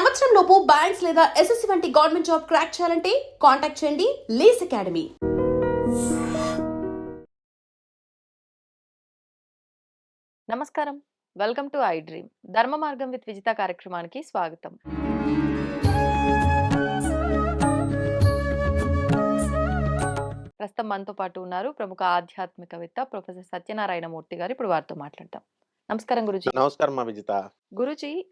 సంవత్సరం లోపు బ్యాంక్స్ లేదా ఎస్ఎస్సి వంటి గవర్నమెంట్ జాబ్ క్రాక్ చేయాలంటే కాంటాక్ట్ చేయండి లీస్ అకాడమీ. నమస్కారం. Welcome to I dream. ధర్మ మార్గం విత్ విజిత కార్యక్రమానికి స్వాగతం. ప్రస్తుతం మనతో పాటు ఉన్నారు ప్రముఖ ఆధ్యాత్మికవేత్త ప్రొఫెసర్ సత్యనారాయణ మూర్తి గారు. ఇప్పుడు వారితో మాట్లాడతాం. నమస్కారం గురుజీ. నమస్కారం మా విజిత. గురుజీ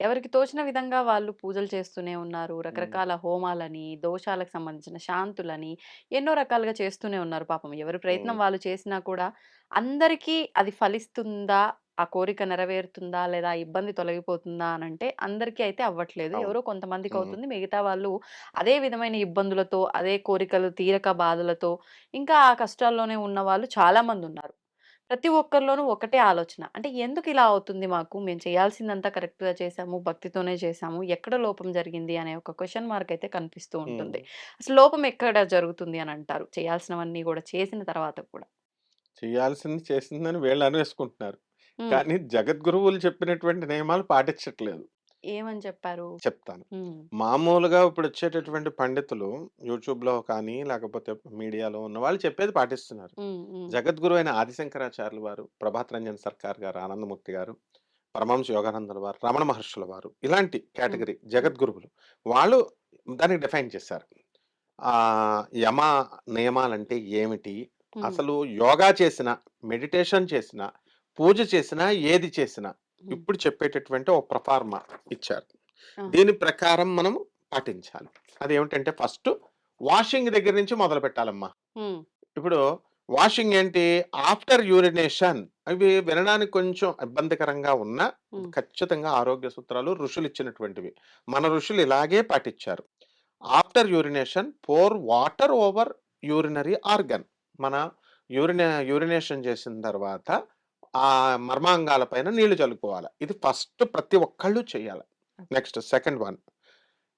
ఎవరికి తోచిన విధంగా వాళ్ళు పూజలు చేస్తూనే ఉన్నారు రకరకాల హోమాలని దోషాలకు సంబంధించిన శాంతులని ఎన్నో రకాలుగా చేస్తూనే ఉన్నారు పాపం ఎవరి ప్రయత్నం. వాళ్ళు చేసినా కూడా అందరికీ అది ఫలిస్తుందా ఆ కోరిక నెరవేరుతుందా లేదా ఇబ్బంది తొలగిపోతుందా అని అంటే అందరికీ అయితే అవ్వట్లేదు. ఎవరో కొంతమందికి. అవుతుంది మిగతా వాళ్ళు అదే విధమైన ఇబ్బందులతో అదే కోరికలు తీరక బాధలతో ఇంకా ఆ కష్టాల్లోనే ఉన్న వాళ్ళు చాలా మంది ఉన్నారు ప్రతి ఒక్కరిలోనూ ఒకటే ఆలోచన. అంటే ఎందుకు ఇలా అవుతుంది మాకు? మేము చేయాల్సిందంతా correct గా చేసాము భక్తితోనే చేసాము ఎక్కడ లోపం జరిగింది అనే ఒక క్వశ్చన్ మార్క్ అయితే కనిపిస్తూ ఉంటుంది. అసలు లోపం ఎక్కడ జరుగుతుంది అని అంటారు. చేయాల్సినవన్నీ కూడా చేసిన తర్వాత కూడా. చేయాల్సింది చేసిందని వీళ్ళు అనేసుకుంటున్నారు. కానీ జగద్గురువులు చెప్పినటువంటి నియమాలు పాటించట్లేదు. ఏమని చెప్పారు? చెప్తాను. మామూలుగా ఇప్పుడు వచ్చేటటువంటి పండితులు యూట్యూబ్లో కానీ లేకపోతే మీడియాలో ఉన్న వాళ్ళు చెప్పేది పాటిస్తున్నారు. జగద్గురు అయిన ఆదిశంకరాచార్యులు వారు ప్రభాత్ రంజన్ సర్కార్ గారు ఆనందమూర్తి గారు పరమహంస యోగానందుల వారు రమణ మహర్షుల వారు ఇలాంటి కేటగిరీ జగద్గురువులు వాళ్ళు దానికి డిఫైన్ చేశారు. ఆ యమ నియమాలంటే ఏమిటి? అసలు యోగా చేసిన మెడిటేషన్ చేసిన పూజ చేసినా ఏది చేసినా ఇప్పుడు చెప్పేటటువంటి ఒక ప్రఫార్మా ఇచ్చారు. దీని ప్రకారం మనం పాటించాలి. అదేమిటంటే ఫస్ట్ వాషింగ్ దగ్గర నుంచి మొదలు పెట్టాలమ్మా. ఇప్పుడు వాషింగ్ ఏంటి? ఆఫ్టర్ యూరినేషన్ అవి వినడానికి కొంచెం ఇబ్బందికరంగా ఉన్నా ఖచ్చితంగా ఆరోగ్య సూత్రాలు ఋషులు ఇచ్చినటువంటివి. మన ఋషులు ఇలాగే పాటించారు after urination pour water over urinary organ. మన యూరినే యూరినేషన్ చేసిన తర్వాత ఆ మర్మాంగాల పైన నీళ్ళు చల్లుకోవాలి. ఇది ఫస్ట్ ప్రతి ఒక్కళ్ళు చేయాలి. Next second one.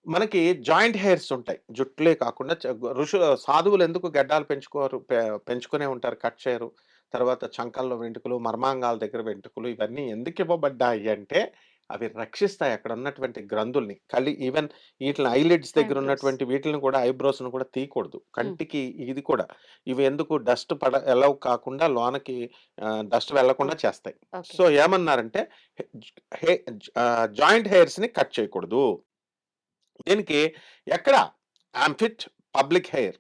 మనకి జాయింట్ హెయిర్స్ ఉంటాయి. జుట్లే కాకుండా ఋషు సాధువులు ఎందుకు గడ్డాలు పెంచుకోరు? పె- పెంచుకునే ఉంటారు కట్ చేయరు. తర్వాత చంకల్లో వెంట్రుకలు మర్మాంగాల దగ్గర వెంట్రుకలు ఇవన్నీ ఎందుకు ఇవ్వబడ్డాయి అంటే అవి రక్షిస్తాయి అక్కడ ఉన్నటువంటి గ్రంథుల్ని. కలి ఈవెన్ వీటిని ఐలిడ్స్ దగ్గర. ఉన్నటువంటి వీటిని కూడా ఐబ్రోస్ను కూడా తీయకూడదు. కంటికి ఇది కూడా. ఇవి ఎందుకు డస్ట్ పడ ఎలవ్ కాకుండా లోనకి డస్ట్ వెళ్ళకుండా చేస్తాయి. సో ఏమన్నారంటే జాయింట్ హెయిర్స్ని కట్ చేయకూడదు. దీనికి ఎక్కడ? Armpit public hair.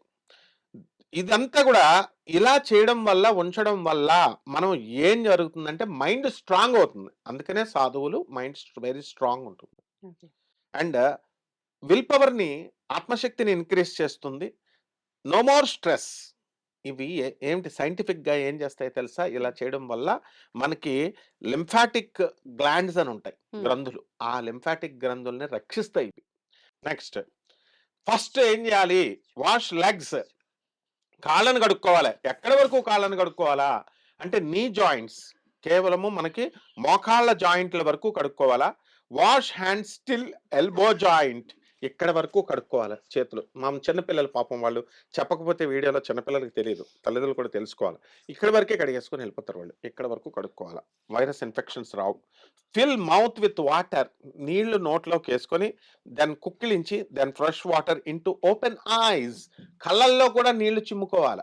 ఇదంతా కూడా ఇలా చేయడం వల్ల ఉంచడం వల్ల మనం ఏం జరుగుతుందంటే మైండ్ స్ట్రాంగ్ అవుతుంది. అందుకనే సాధువులు మైండ్ వెరీ స్ట్రాంగ్ ఉంటుంది. అండ్ విల్ పవర్ని ఆత్మశక్తిని ఇంక్రీజ్ చేస్తుంది. No more stress. ఇవి ఏమిటి సైంటిఫిక్గా ఏం చేస్తాయి తెలుసా? ఇలా చేయడం వల్ల మనకి లింఫాటిక్ గ్లాండ్స్ అని ఉంటాయి. గ్రంథులు. ఆ లింఫాటిక్ గ్రంథుల్ని రక్షిస్తాయి ఇవి. నెక్స్ట్ ఫస్ట్ ఏం చేయాలి? Wash legs. కాళ్ళను కడుక్కోవాలి. ఎక్కడి వరకు కాళ్ళను కడుక్కోవాలా? అంటే నీ జాయింట్స్ కేవలము మనకి మోకాళ్ళ జాయింట్ల వరకు కడుక్కోవాలా? Wash hand still elbow joint ఇక్కడ వరకు కడుక్కోవాలి చేతులు. మా చిన్నపిల్లలు పాపం వాళ్ళు చెప్పకపోతే వీడియోలో చిన్నపిల్లలకి తెలియదు తల్లిదండ్రులు కూడా తెలుసుకోవాలి. ఇక్కడ వరకే కడిగేసుకొని వెళ్ళిపోతారు వాళ్ళు. ఇక్కడ వరకు కడుక్కోవాలి. వైరస్ ఇన్ఫెక్షన్స్ రావు. ఫిల్ మౌత్ విత్ వాటర్ నీళ్ళు నోట్లోకి వేసుకొని then కుక్కిలించి then fresh water into open eyes. కళ్ళల్లో కూడా నీళ్ళు చిమ్ముకోవాలి.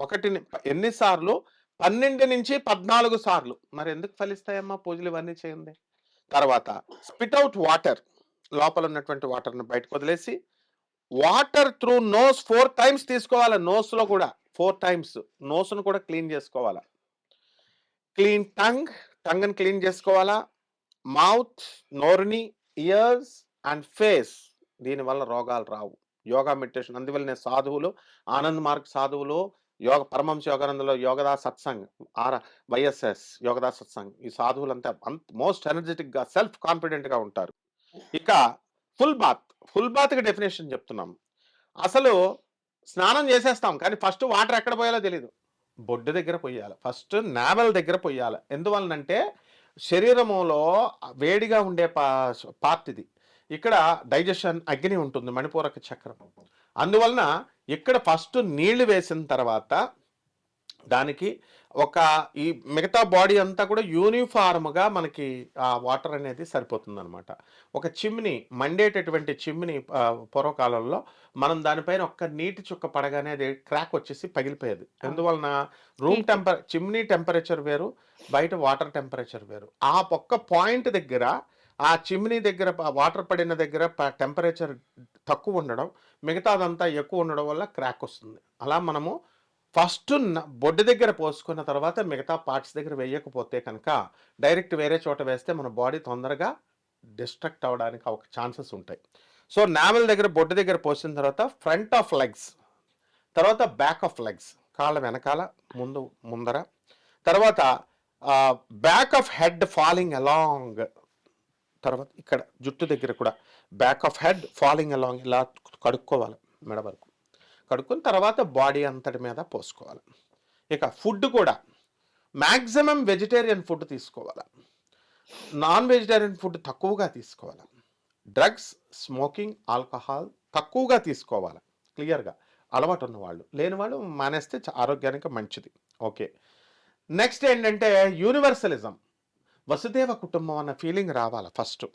ఒకటి ఎన్నిసార్లు పన్నెండు నుంచి పద్నాలుగు సార్లు. మరి ఎందుకు ఫలిస్తాయమ్మా పూజలు ఇవన్నీ చేయండి? తర్వాత స్పిట్ అవుట్ వాటర్. లోపల ఉన్నటువంటి వాటర్ని బయటకు వదిలేసి water through nose four times తీసుకోవాలి నోస్లో కూడా. Four times. నోస్ను కూడా క్లీన్ చేసుకోవాలా? Clean tongue. టంగ్ని క్లీన్ చేసుకోవాలా? మౌత్ నోరుని ఇయర్స్ అండ్ ఫేస్. దీనివల్ల రోగాలు రావు. యోగా మెడిటేషన్. అందువల్లనే సాధువులు. ఆనంద్ మార్గ్ సాధువులు యోగ పరమంశ యోగానందలో యోగదా సత్సంగ్ ఆర్ వైఎస్ఎస్ యోగదా సత్సంగ్. ఈ సాధువులంతా మోస్ట్ ఎనర్జెటిక్గా సెల్ఫ్ కాన్ఫిడెంట్గా ఉంటారు. ఇక ఫుల్ బాత్ ఫుల్ బాత్కి డెఫినేషన్ చెప్తున్నాం. అసలు స్నానం చేసేస్తాం కానీ ఫస్ట్ వాటర్ ఎక్కడ పోయాలో తెలియదు బొడ్డు దగ్గర పోయాలి. ఫస్ట్ నావెల్ దగ్గర పోయాలి. ఎందువలనంటే శరీరములో వేడిగా ఉండే పార్ట్ ఇది. ఇక్కడ డైజెషన్ అగ్ని ఉంటుంది మణిపూరక చక్రం అందువలన ఇక్కడ ఫస్ట్ నీళ్ళు వేసిన తర్వాత దానికి ఒక ఈ మిగతా బాడీ అంతా కూడా యూనిఫార్మ్‌గా మనకి ఆ వాటర్ అనేది సరిపోతుందనమాట. ఒక చిమ్నీ మండేటటువంటి చిమ్నీ పూర్వకాలంలో మనం దానిపైన ఒక్క నీటి చుక్క పడగానే అది క్రాక్ వచ్చేసి పగిలిపోయేది. అవును. ఎందువలన రూమ్. టెంపర్ చిమ్నీ టెంపరేచర్ వేరు, బయట వాటర్ టెంపరేచర్ వేరు. ఆ ఒక్క పాయింట్ దగ్గర ఆ చిమ్నీ దగ్గర వాటర్ పడిన దగ్గర ప టెంపరేచర్ అదంతా మిగతాదంతా ఎక్కువుండడం వల్ల క్రాక్ వస్తుంది. అలా మనము ఫస్ట్ బొడ్డు దగ్గర పోసుకున్న తర్వాత మిగతా పార్ట్స్ దగ్గర వేయకపోతే కనుక డైరెక్ట్ వేరే చోట వేస్తే మన బాడీ తొందరగా డిస్ట్రక్ట్ అవ్వడానికి ఒక ఛాన్సెస్ ఉంటాయి. సో, నావెల్ దగ్గర బొడ్డు దగ్గర పోసిన తర్వాత ఫ్రంట్ ఆఫ్ లెగ్స్, తర్వాత బ్యాక్ ఆఫ్ లెగ్స్ కాళ్ళ వెనకాల, ముందు ముందర, తర్వాత back of head falling along తర్వాత ఇక్కడ జుట్టు దగ్గర కూడా back of head falling along ఇలా కడుక్కోవాలి మెడ వరకు. కడుక్కున్న తర్వాత బాడీ అంతటి మీద పోసుకోవాలి. ఇక ఫుడ్ కూడా మ్యాక్సిమం వెజిటేరియన్ ఫుడ్ తీసుకోవాలి. నాన్ వెజిటేరియన్ ఫుడ్ తక్కువగా తీసుకోవాలి. డ్రగ్స్, స్మోకింగ్, ఆల్కహాల్ తక్కువగా తీసుకోవాలి క్లియర్‌గా. అలవాటు ఉన్నవాళ్ళు. లేని వాళ్ళు మానేస్తే ఆరోగ్యానికి మంచిది. ఓకే. నెక్స్ట్ ఏంటంటే యూనివర్సలిజం. వసుదేవ కుటుంబం అన్న ఫీలింగ్ రావాలి ఫస్ట్.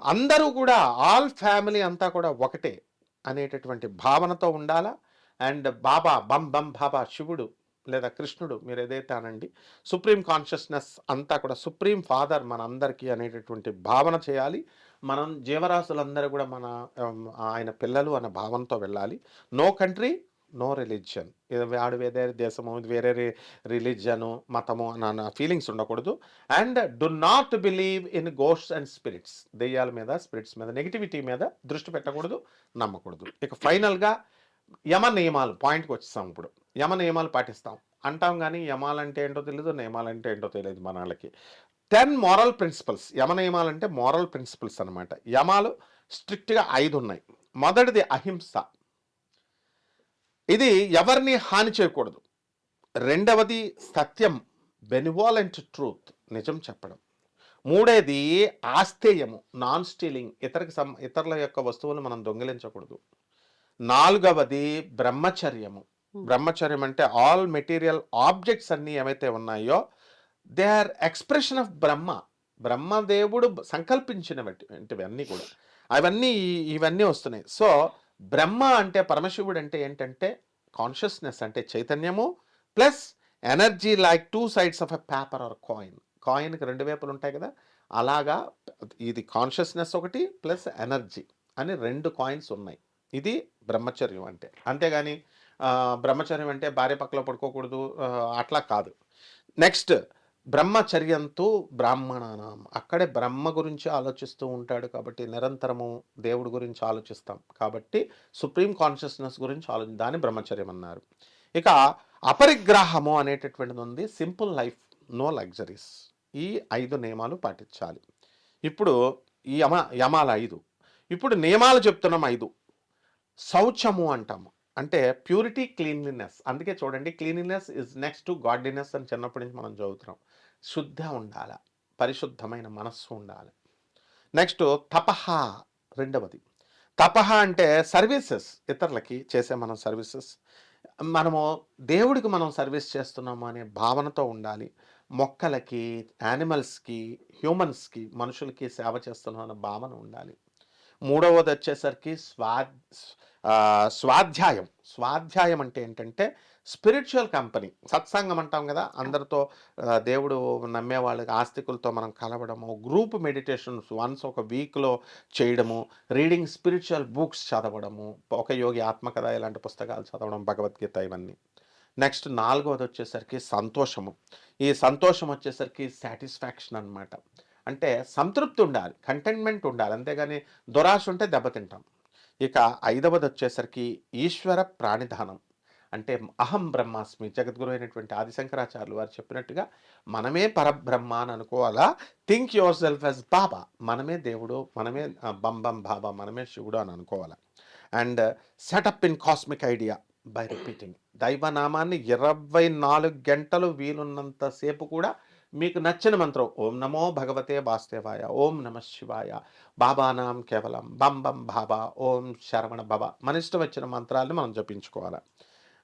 అందరూ కూడా ఆల్ ఫ్యామిలీ అంతా కూడా ఒకటే అనేటటువంటి భావనతో ఉండాలా. అండ్ బాబా బం బం బాబా శివుడు లేదా కృష్ణుడు మీరు ఏదైతే అనండి. సుప్రీం కాన్షియస్‌నెస్ అంతా కూడా సుప్రీం ఫాదర్ మనందరికీ అనేటటువంటి భావన చేయాలి. మనం జీవరాశులందరూ కూడా మన ఆయన పిల్లలు అనే భావనతో వెళ్ళాలి. నో కంట్రీ, నో రిలీజియన్ వాడు వేరే దేశము, వేరే రిలీజియను మతము అన్న ఫీలింగ్స్ ఉండకూడదు. And do not believe in ghost and spirits. దెయ్యాల మీద, స్పిరిట్స్ మీద, నెగిటివిటీ మీద దృష్టి పెట్టకూడదు, నమ్మకూడదు. ఇక ఫైనల్‌గా యమ నియమాలు పాయింట్‌కి వచ్చేస్తాం ఇప్పుడు. యమ నియమాలు పాటిస్తాం. అంటాం కానీ యమాలంటే ఏంటో తెలీదు, నియమాలంటే ఏంటో తెలియదు మన వాళ్ళకి టెన్ మోరల్ ప్రిన్సిపల్స్. యమ నియమాలంటే మోరల్ ప్రిన్సిపల్స్ అన్నమాట. యమాలు స్ట్రిక్ట్‌గా ఐదు ఉన్నాయి. మొదటిది అహింస. ఇది ఎవరిని హాని చేయకూడదు. రెండవది సత్యం బెనివాలెంట్ ట్రూత్ నిజం చెప్పడం. మూడేది ఆస్తేయము నాన్ స్టీలింగ్ ఇతరికి సం ఇతరుల యొక్క వస్తువులు మనం దొంగిలించకూడదు. నాలుగవది బ్రహ్మచర్యము. హ్మ్. బ్రహ్మచర్యం అంటే ఆల్ మెటీరియల్ ఆబ్జెక్ట్స్ అన్నీ ఏవైతే ఉన్నాయో they are expression of Brahma. బ్రహ్మదేవుడు సంకల్పించినటువంటివి అన్నీ కూడా. అవన్నీ ఇవన్నీ వస్తున్నాయి. సో, బ్రహ్మ అంటే పరమశివుడు అంటే ఏంటంటే కాన్షియస్‌నెస్ అంటే చైతన్యము plus energy like two sides of a paper or coin. కాయిన్‌కి రెండు వైపులు ఉంటాయి కదా! అలాగా ఇది కాన్షియస్‌నెస్ ఒకటి ప్లస్ ఎనర్జీ అని రెండు కాయిన్స్ ఉన్నాయి. ఇది బ్రహ్మచర్యం అంటే. అంతేగాని బ్రహ్మచర్యం అంటే భార్య పక్కలో పడుకోకూడదు అట్లా కాదు. నెక్స్ట్ బ్రహ్మచర్యంతో బ్రాహ్మణానాం. అక్కడే బ్రహ్మ గురించి ఆలోచిస్తూ ఉంటాడు కాబట్టి నిరంతరము దేవుడి గురించి ఆలోచిస్తాం. కాబట్టి సుప్రీం కాన్షియస్‌నెస్ గురించి ఆలోచి దాన్ని బ్రహ్మచర్యం అన్నారు. ఇక అపరిగ్రహము అనేటటువంటిది ఉంది. Simple life, no luxuries. ఈ ఐదు నియమాలు పాటించాలి. ఇప్పుడు ఈ యమ యమాలు ఐదు ఇప్పుడు నియమాలు చెప్తున్నాం ఐదు శౌచము అంటాము. అంటే ప్యూరిటీ, క్లీన్లీనెస్. అందుకే చూడండి cleanliness is next to godliness అని చిన్నప్పటి నుంచి మనం చదువుతున్నాం. శుద్ధ ఉండాలి పరిశుద్ధమైన మనస్సు ఉండాలి. నెక్స్ట్ తపహ రెండవది. తపహ అంటే సర్వీసెస్ ఇతరులకి చేసే మనం సర్వీసెస్. మనము దేవుడికి మనం సర్వీస్ చేస్తున్నాము అనే భావనతో ఉండాలి. మొక్కలకి, యానిమల్స్‌కి, హ్యూమన్స్‌కి మనుషులకి సేవ చేస్తున్నాం అనే భావన ఉండాలి. మూడవది వచ్చేసరికి స్వా స్వాధ్యాయం. స్వాధ్యాయం అంటే ఏంటంటే స్పిరిచువల్ కంపెనీ. సత్సంగం అంటాం కదా! అందరితో దేవుడు నమ్మే వాళ్ళకి ఆస్తికులతో మనం కలవడము, గ్రూప్ మెడిటేషన్స్ వన్స్ ఒక వీక్‌లో చేయడము, రీడింగ్ స్పిరిచువల్ బుక్స్ చదవడము, ఒక యోగి ఆత్మకథ ఇలాంటి పుస్తకాలు చదవడం, భగవద్గీత ఇవన్నీ. నెక్స్ట్ నాలుగవది వచ్చేసరికి సంతోషము. ఈ సంతోషం వచ్చేసరికి సాటిస్ఫాక్షన్ అన్నమాట. అంటే సంతృప్తి ఉండాలి. కంటెంట్‌మెంట్ ఉండాలి. అంతేగాని దురాశ ఉంటే దెబ్బతింటాం. ఇక ఐదవది వచ్చేసరికి ఈశ్వర ప్రాణిధానం. అంటే అహం బ్రహ్మాస్మి జగద్గురు అయినటువంటి ఆదిశంకరాచార్యులు వారు చెప్పినట్టుగా మనమే పరబ్రహ్మ అని అనుకోవాలా. Think yourself as Baba. మనమే దేవుడు, మనమే బంబం బాబా, మనమే శివుడు అని అనుకోవాలి. And set up in cosmic idea by repeating. దైవనామాన్ని 24 గంటలు వీలున్నంతసేపు కూడా మీకు నచ్చిన మంత్రం ఓం నమో భగవతే వాస్తేవాయ ఓం నమ శివాయ, బాబానాం కేవలం, బం బం బాబా, ఓం శరవణ భవ. మన ఇష్టం వచ్చిన మంత్రాలను మనం జపించుకోవాలి.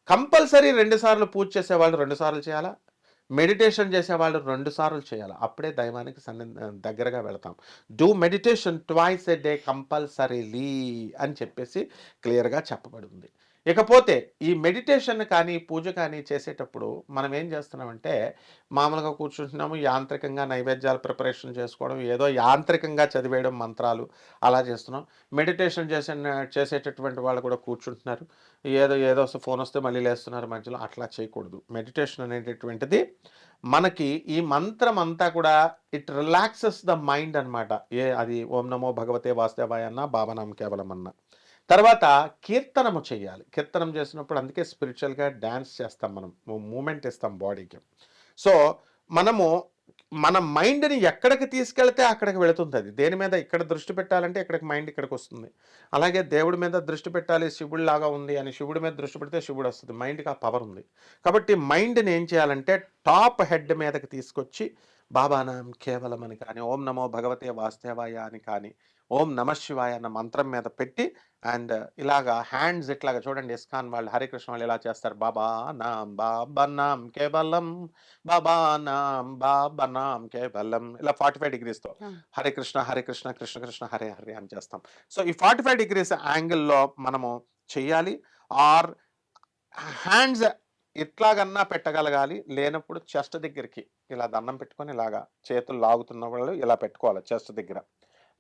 కంపల్సరీ రెండు సార్లు పూజ చేసేవాళ్ళు రెండు సార్లు చేయాలా మెడిటేషన్ చేసేవాళ్ళు రెండు సార్లు చేయాలి అప్పుడే దైవానికి సన్ని దగ్గరగా వెళతాం do meditation twice a day compulsorily అని చెప్పేసి క్లియర్గా చెప్పబడి ఉంది ఇకపోతే ఈ మెడిటేషన్ కానీ పూజ కానీ చేసేటప్పుడు మనం ఏం చేస్తున్నామంటే మామూలుగా కూర్చుంటున్నాము యాంత్రికంగా నైవేద్యాలు ప్రిపరేషన్ చేసుకోవడం ఏదో యాంత్రికంగా చదివేయడం మంత్రాలు అలా చేస్తున్నాం. మెడిటేషన్ చేసే చేసేటటువంటి వాళ్ళు కూడా కూర్చుంటున్నారు. ఏదో ఏదో ఫోన్ వస్తే మళ్ళీ లేస్తున్నారు మధ్యలో. అట్లా చేయకూడదు. మెడిటేషన్ అనేటటువంటిది మనకి ఈ మంత్రం అంతా కూడా ఇట్ రిలాక్సెస్ ద మైండ్ అన్నమాట. ఏ అది ఓం నమో భగవతే వాసుదేవాయ అన్న భావనాం కేవలం అన్నా తర్వాత కీర్తనము చేయాలి కీర్తనం చేసినప్పుడు అందుకే స్పిరిచువల్గా డ్యాన్స్ చేస్తాం మనం. మూమెంట్ ఇస్తాం బాడీకి సో మనము మన మైండ్ని ఎక్కడికి తీసుకెళ్తే అక్కడికి వెళుతుంది అది. దేని మీద ఇక్కడ దృష్టి పెట్టాలంటే ఇక్కడికి మైండ్ ఇక్కడికి వస్తుంది. అలాగే దేవుడి మీద దృష్టి పెట్టాలి శివుడి లాగా ఉంది అని శివుడి మీద దృష్టి పెడితే శివుడు వస్తుంది. మైండ్కి ఆ పవర్ ఉంది. కాబట్టి మైండ్ని ఏం చేయాలంటే టాప్ హెడ్ మీదకి తీసుకొచ్చి బాబానాం కేవలం అని కానీ ఓం నమో భగవతే వాస్తేవాయ అని కానీ ఓం నమ శివాయ అన్న మంత్రం మీద పెట్టి అండ్ ఇలాగా హ్యాండ్స్ ఇట్లాగా చూడండి ఇస్కాన్ వాళ్ళు హరికృష్ణ వాళ్ళు ఇలా చేస్తారు. బాబా నాం బాబా నాం కేవలం బాబా నాం బాబా నాం కేవలం. ఇలా ఫార్టీ ఫైవ్ డిగ్రీస్తో Hmm. హరే కృష్ణ హరే కృష్ణ కృష్ణ కృష్ణ హరే హరే అని చేస్తాం. సో ఈ ఫార్టీ ఫైవ్ డిగ్రీస్ యాంగిల్లో మనము చెయ్యాలి ఆర్ హ్యాండ్స్ ఇట్లాగన్నా పెట్టగలగాలి. లేనప్పుడు చెస్ట్ దగ్గరికి ఇలా దండం పెట్టుకొని ఇలాగా చేతులు లాగుతున్న వాళ్ళు ఇలా పెట్టుకోవాలి చెస్ట్ దగ్గర.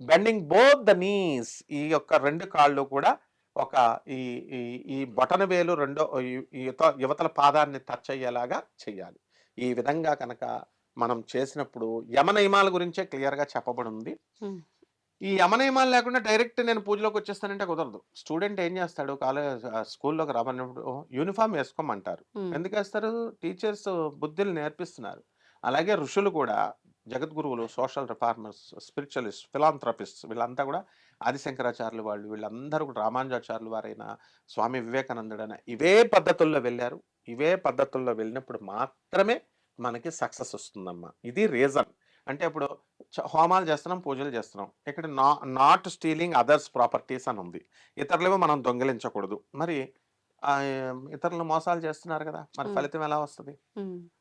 బెండింగ్ బోత్ ద నీస్ ఈ యొక్క రెండు కాళ్ళు కూడా ఒక ఈ ఈ బొటన వేలు రెండో యువతల పాదాన్ని టచ్ అయ్యేలాగా చెయ్యాలి. ఈ విధంగా కనుక మనం చేసినప్పుడు యమ నియమాల గురించే క్లియర్గా చెప్పబడి ఉంది. ఈ యమ నియమాలు లేకుండా డైరెక్ట్ నేను పూజలోకి వచ్చేస్తానంటే కుదరదు. స్టూడెంట్ ఏం చేస్తాడు? కాలేజ్ స్కూల్లోకి రామన్నప్పుడు యూనిఫామ్ వేసుకోమంటారు. ఎందుకు వేస్తారు? టీచర్స్ బుద్ధులు నేర్పిస్తున్నారు. అలాగే ఋషులు కూడా జగద్గురువులు సోషల్ రిఫార్మర్స్ స్పిరిచువలిస్ట్ ఫిలాంథ్రపిస్ట్ వీళ్ళంతా కూడా ఆదిశంకరాచార్యులు వాళ్ళు వీళ్ళందరూ కూడా రామానుజాచార్యులు వారైన స్వామి వివేకానందుడైన ఇవే పద్ధతుల్లో వెళ్ళారు. ఇవే పద్ధతుల్లో వెళ్ళినప్పుడు మాత్రమే మనకి సక్సెస్ వస్తుందమ్మా. ఇది రీజన్. అంటే ఇప్పుడు హోమాలు చేస్తున్నాం పూజలు చేస్తున్నాం. ఇక్కడ నా నాట్ స్టీలింగ్ అదర్స్ ప్రాపర్టీస్ అని ఉంది. ఇతరులేమో మనం దొంగిలించకూడదు. మరి ఇతరులు మోసాలు చేస్తున్నారు కదా. మరి. ఫలితం ఎలా వస్తుంది?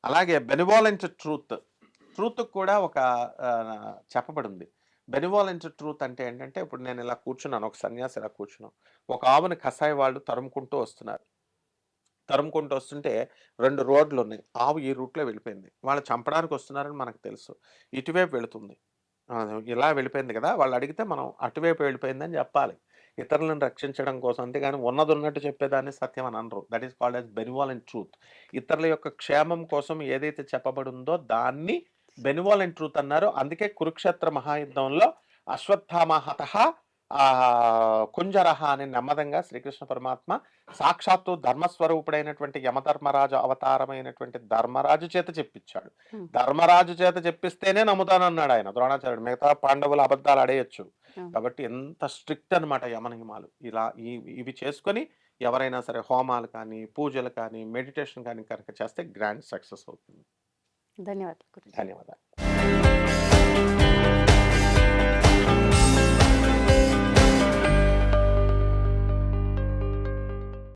అలాగే బెనివాలెంట్ ట్రూత్ ట్రూత్ కూడా ఒక చెప్పబడి ఉంది బెనివాలెంట్ ట్రూత్ అంటే ఏంటంటే ఇప్పుడు నేను ఇలా కూర్చున్నాను ఒక సన్యాసి ఇలా కూర్చున్నాను ఒక ఆవుని కషాయి వాళ్ళు తరుముకుంటూ వస్తున్నారు. తరుముకుంటూ వస్తుంటే రెండు రోడ్లు ఉన్నాయి ఆవు ఈ రూట్లో వెళ్ళిపోయింది. వాళ్ళు చంపడానికి వస్తున్నారని మనకు తెలుసు. ఇటువైపు వెళుతుంది. ఇలా వెళ్ళిపోయింది కదా! వాళ్ళు అడిగితే మనం అటువైపు వెళ్ళిపోయిందని చెప్పాలి. ఇతరులను రక్షించడం కోసం. అంతేగాని ఉన్నది ఉన్నట్టు చెప్పేదాన్ని సత్యం అని అనరు. That is called as benevolent truth. ఇతరుల యొక్క క్షేమం కోసం ఏదైతే చెప్పబడి ఉందో దాన్ని బెనివాలెంట్ ట్రూత్ అన్నారు. అందుకే కురుక్షేత్ర మహాయుద్ధంలో అశ్వత్థామ హతః ఆ కుంజరహ అని నెమ్మదంగా శ్రీకృష్ణ పరమాత్మ సాక్షాత్తు ధర్మస్వరూపుడైనటువంటి యమధర్మరాజు అవతారమైనటువంటి ధర్మరాజు చేత చెప్పించాడు. ధర్మరాజు చేత చెప్పిస్తేనే నమ్ముతానన్నాడు ఆయన. ద్రోణాచార్యుడు మిగతా పాండవులు అబద్ధాలు అడేయచ్చు. కాబట్టి ఎంత స్ట్రిక్ట్ అనమాట యమనియమాలు ఇలా ఇవి చేసుకొని ఎవరైనా సరే హోమాలు కానీ పూజలు కానీ మెడిటేషన్ కానీ కనుక చేస్తే గ్రాండ్ సక్సెస్ అవుతుంది. धन्यवाद धन्यवाद